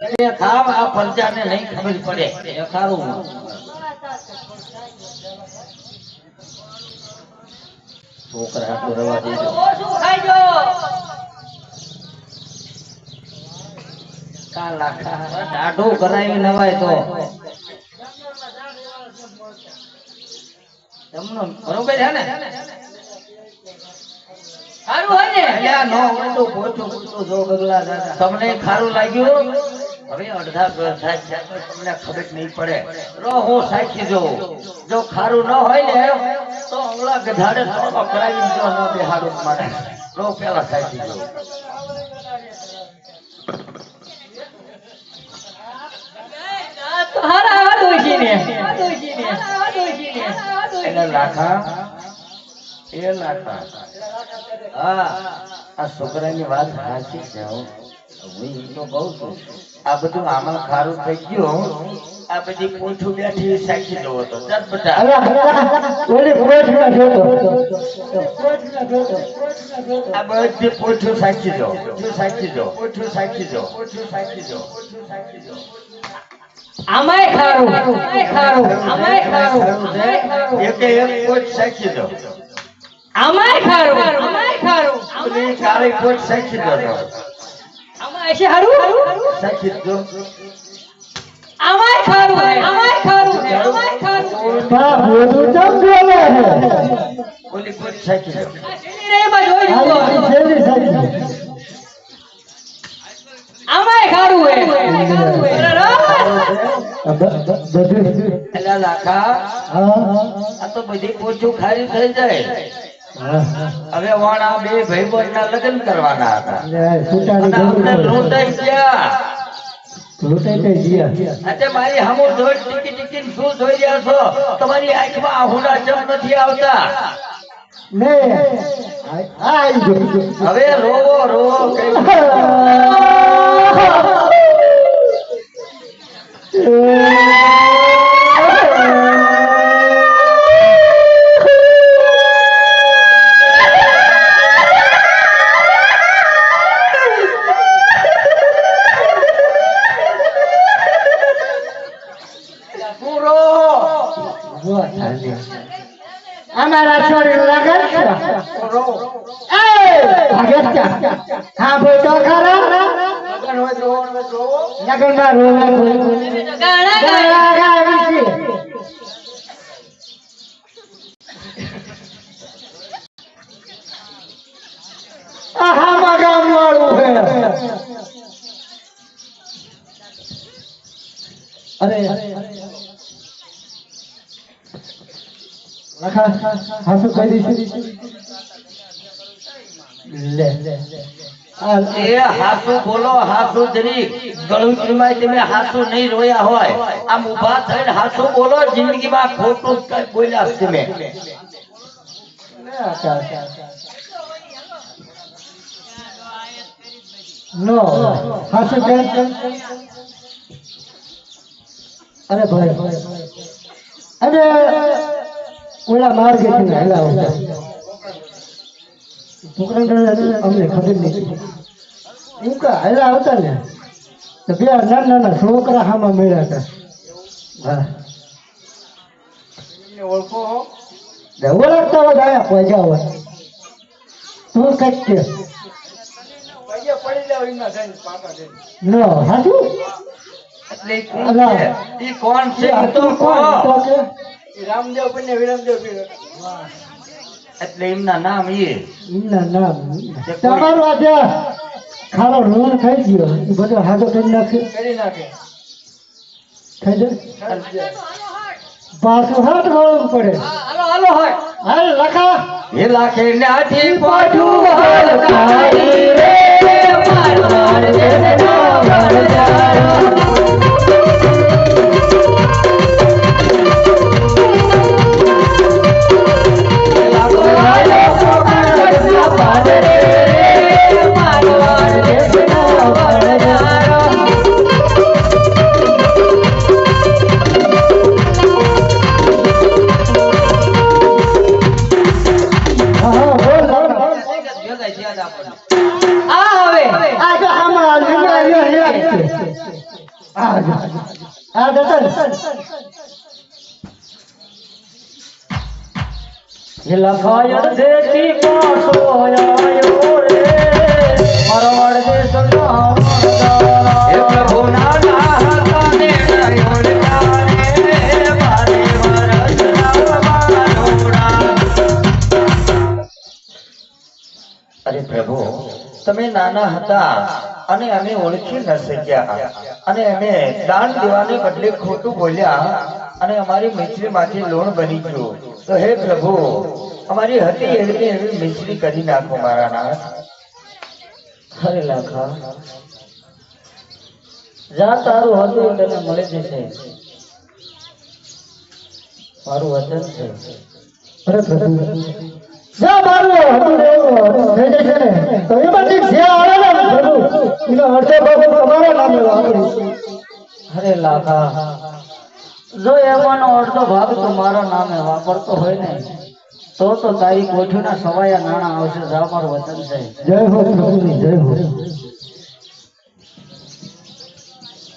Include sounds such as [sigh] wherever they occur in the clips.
એ થાવ આ પ્રજાને નહીં ખબર પડે. એ સારું છોકરા હાટુ રવા દેજો. ઓછું ખાઈજો કા લાખા? દાઢું કરાવી નવાય તો. બરોબર છે ને? સારું હોય ને? નો હોય પોચું પોચું જો ગગલા દાદા. તમને ખારું લાગ્યું? હવે અડધા ગ્લાસ છે તમને ખબર નહીં પડે રો હું સાચી જોઉં જો ખારું ન હોય ને તો અંગળા ગધાડે થોડો કરાવી જો ન બેહાડું મારે રો પેલા સાચી જોઉં હારા આવા ડોશીને. આ ડોશીને. આવા ડોશીને. આવા લાખા એ લાખા હા આ છોકરાની વાત સાચી છે હો. તો કહું છું આ બધું આમાં ખારું થઈ ગયું આ બધી પૂંછું બેઠી સાચી જવો તો ચાલ બધા ઓલી કોચમાં જોતો આ બધી પૂંછું સાચી જો પૂંછું સાચી જો પૂંછું સાચી જો પૂંછું સાચી જો પૂંછું સાચી જો આમાંય ખારું આમાંય ખારું આમાંય ખારું એક એક પોચ સાચી જો આમાંય ખારું આમાંય ખારું કાળી પોચ સાચી જો તો. હશે હારું? સાચી જો આમાંય ખારું આમાંય ખારું અમાય ખારું બા બોલું ચમ બોલે હે બોલી પોચ સાચી જો રે માં જોઈ લો જલ્દી સાચી આમાંય ખારું હે ખારું હે. બધું. એલા લાખા હા. આ તો બધી પોચું ખાલી થઈ જાય. હા હવે વાણ બે ભાઈબંધના લગ્ન કરવાના હતા. અને અમને લૂંટાઈ ગયા. લૂંટાઈ ગયા. આજે મારી હામું જોઈ ટીકી શું જોઈ રહ્યા છો? તમારી આંખમાં આહુડા ચમ નથી આવતા. ને હવે રોવો રોવો કઈ [laughs] [laughs] અમારા છોડી લગન એ ભાગત હા મગામ વાળું અરે લખા હાસુ કહી દઈશું એ હાસુ બોલો હાસુ જરી તમે હાસુ નહીં રોયા હોય આમ થઈને હાસુ બોલો જિંદગીમાં નો હાસુ અરે ભાઈ. અરે ઓલા માર્ગે થી હેલા છોકરાને અમને ખબર નહીં. એમ કે હેલા આવતા ને. તો બે નાના નાના છોકરા હામાં મળ્યા હતા. હા. ઓળખો ઓળખતા હોય આયા પહોંચ્યા હોય. તું કંઈક કે? પડી જાવ એમના જઈને પાપા જઈને. નો હાસુ એટલે કોણ છે? કોણ રામદેવ બને વિરામદેવ એટલે એમના નામ એ. એમના નામ. તમારું આજે ખારો લોન થઈ ગયો. એ બધો હાથો કરી નાખે. કરી નાખે. થઈ જાય પાછું હાથ વાળવું પડે. હાલો હાલો હોય હાલ લખા. એ લાખે નાથી પાછું પાછું હાલ રે માર માર દેશનો વરદારો. જ આપણને આ હવે આ તો લખાયો તમે નાના હતા અને અમે ઓળખી ન શક્યા. અને અમે દાન દેવાને બદલે ખોટું બોલ્યા અને અમારી મિશ્રી માંથી લોણ બની ગયું. તો હે પ્રભુ, અમારી હતી એવી એવી મિશ્રી કરી નાખો મારા નાથ. અરે લાખા જા તારું હતું તને મળી જશે. મારું વચન છે. પ્રભુ જા મારું હતું ને એવું થઈ ને તો એમાંથી જે આવે ને પ્રભુ એનો અડધો ભાગ તમારા નામે વાપરીશ અરે લાખા જો એમાંનો અડધો ભાગ તો મારા નામે વાપરતો હોય ને તો તો તારી કોઠીના સવાયા નાણાં આવશે જા મારું વચન છે. જય હો જય હો.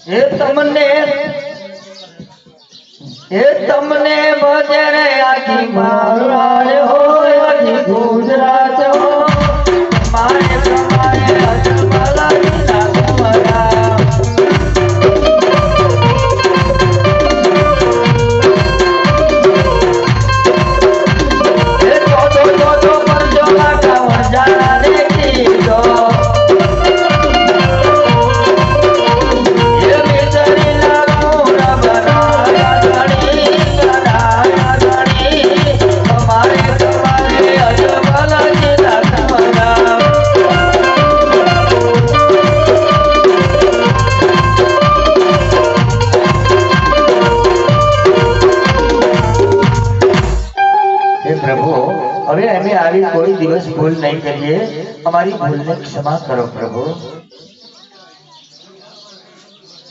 એ તમને એ તમને બજરે આખી મારવાડ ક્ષમા કરો પ્રભુ.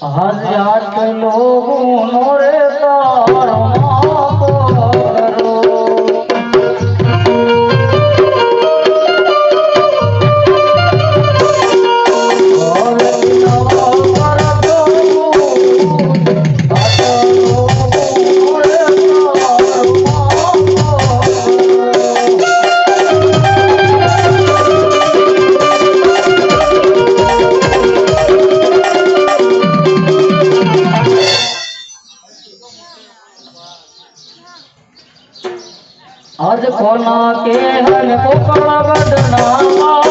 હાથ લોગુનો રે તારો કોના કે હન કોકણ બદના